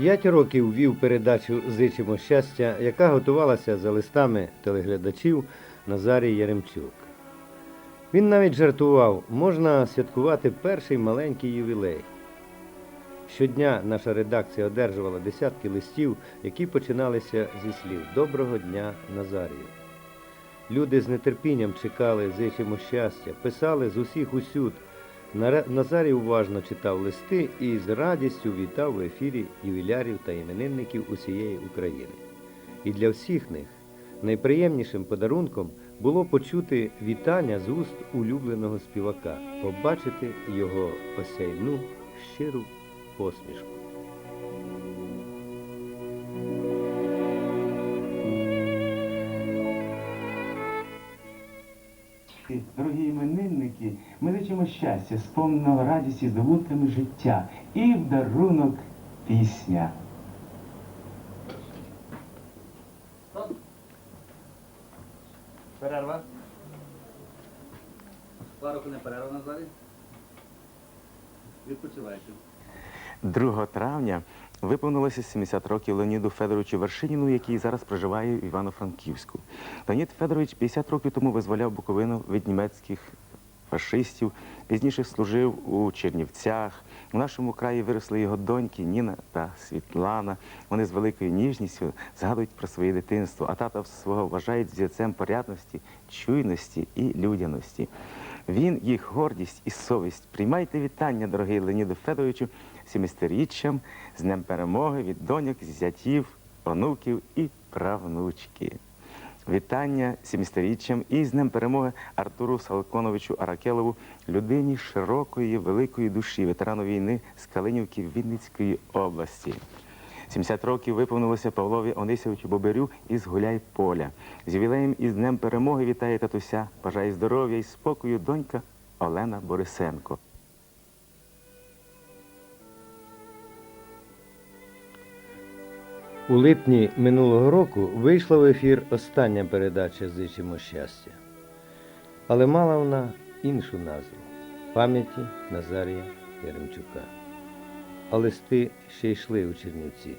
П'ять років вів передачу Зичимо щастя, яка готувалася за листами телеглядачів Назарій Яремчук. Він навіть жартував, можна святкувати перший маленький ювілей. Щодня наша редакція одержувала десятки листів, які починалися зі слів Доброго дня, Назарію. Люди з нетерпінням чекали, зичимо щастя, писали з усіх усюд. Назарій уважно читав листи і з радістю вітав в ефірі ювілярів та іменинників усієї України. І для всіх них найприємнішим подарунком було почути вітання з уст улюбленого співака, побачити його осяйну щиру посмішку. Дорогі іменинники, ми зичимо щастя, сповненого радісті здобутками життя і в дарунок пісня. Перерва. Пару не перерва на залі. Відпочивайте. 2 травня виповнилося 70 років Леоніду Федоровичу Вершиніну, який зараз проживає в Івано-Франківську. Леонід Федорович 50 років тому визволяв Буковину від німецьких фашистів, пізніше служив у Чернівцях. У нашому краї виросли його доньки Ніна та Світлана. Вони з великою ніжністю згадують про своє дитинство, а тата свого вважають зірцем порядності, чуйності і людяності. Він їх гордість і совість. Приймайте вітання, дорогий Леоніду Федоровичу, 70-річчям, з Днем перемоги від доньок, зятів, онуків і правнучки. Вітання 70-річчям і з Днем перемоги Артуру Салконовичу Аракелову, людині широкої, великої душі, ветерану війни з Калинівки Вінницької області. 70 років виповнилося Павлові Онисовичу Боберю із Гуляй поля. З ювілеєм і з Днем перемоги вітає татуся, бажає здоров'я і спокою донька Олена Борисенко. У липні минулого року вийшла в ефір остання передача Зичимо щастя. Але мала вона іншу назву пам'яті Назарія Яремчука. А листи ще йшли у Чернівці.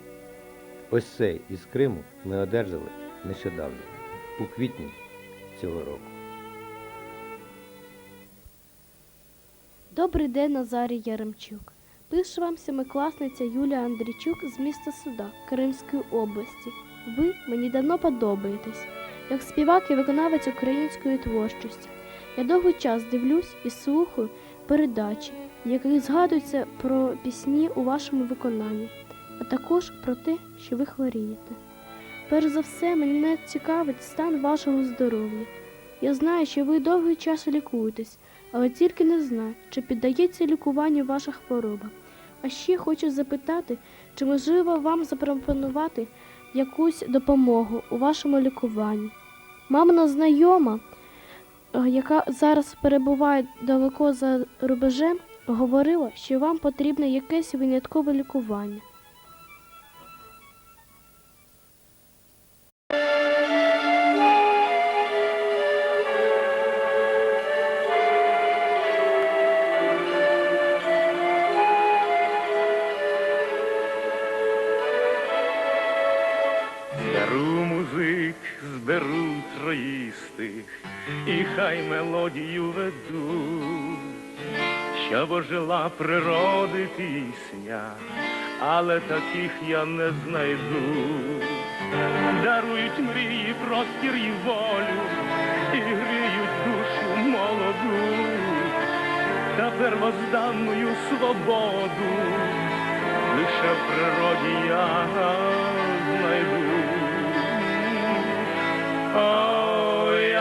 Ось цей із Криму ми одержали нещодавно, у квітні цього року. Добрий день, Назарій Яремчук. Пише вам семикласниця Юлія Андрійчук з міста Суда Кримської області. Ви мені давно подобаєтесь, як співак і виконавець української творчості. Я довгий час дивлюсь і слухаю передачі, яких згадуються про пісні у вашому виконанні, а також про те, що ви хворієте. Перш за все, мене цікавить стан вашого здоров'я. Я знаю, що ви довгий час лікуєтесь, але тільки не знаю, чи піддається лікуванню ваша хвороба. А ще хочу запитати, чи можливо вам запропонувати якусь допомогу у вашому лікуванні. Мамина знайома, е, яка зараз перебуває далеко за рубежем, говорила, що вам потрібне якесь виняткове лікування. Хай мелодію веду, щоб ожила природи пісня, але таких я не знайду. Дарують мрії, простір і волю, і гріють душу молоду, та первозданною свободу лише в природі я знайду.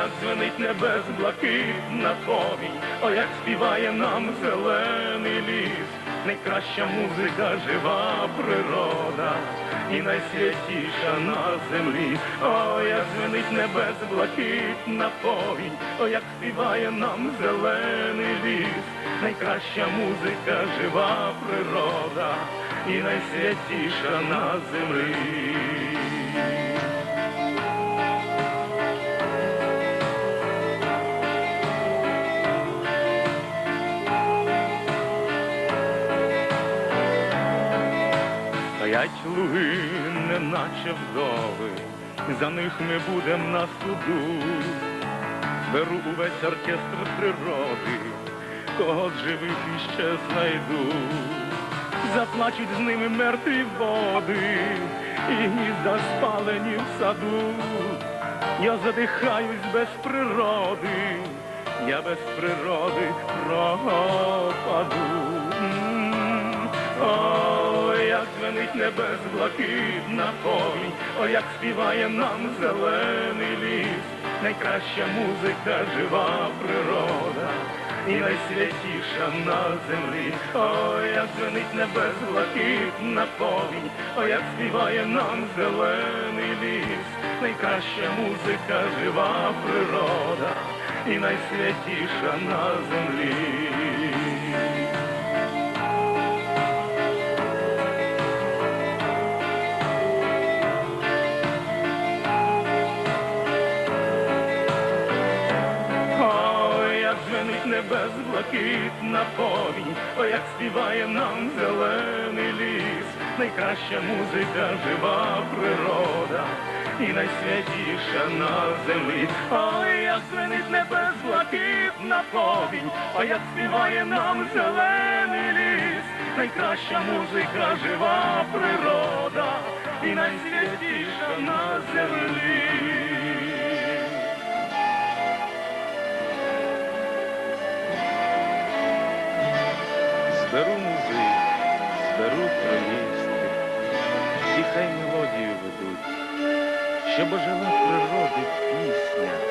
Як дзвенить небес блакитна повінь, о, як співає нам зелений ліс, найкраща музика, жива природа і найсвятіша на землі. О, як дзвенить небес блакитна повінь, о, як співає нам зелений ліс, найкраща музика, жива природа і найсвятіша на землі. Сплять луги, неначе вдови, за них ми будем на суду. Беру увесь оркестр природи, кого з живих іще знайду. Заплачуть з ними мертві води, і гнізда спалені в саду. Я задихаюсь без природи, я без природи пропаду. Як звенить небес блакитна повінь, ой, як співає нам зелений ліс, найкраща музика, жива природа, і найсвятіша на землі, ой, як звенить небес блакитна повінь, ой, як співає нам зелений ліс, найкраща музика, жива природа, і найсвятіша на землі. Небес блакитна повінь, ой, як співає нам зелений ліс, найкраща музика, жива природа, і найсвятіша на землі. Ой, як звенить небес блакитна повінь, ой, як співає нам зелений ліс, найкраща музика, жива природа, і найсвятіша на землі. przyrody w piśniach,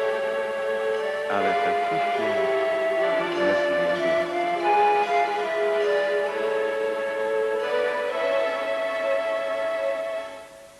ale takiego nie znajdziemy.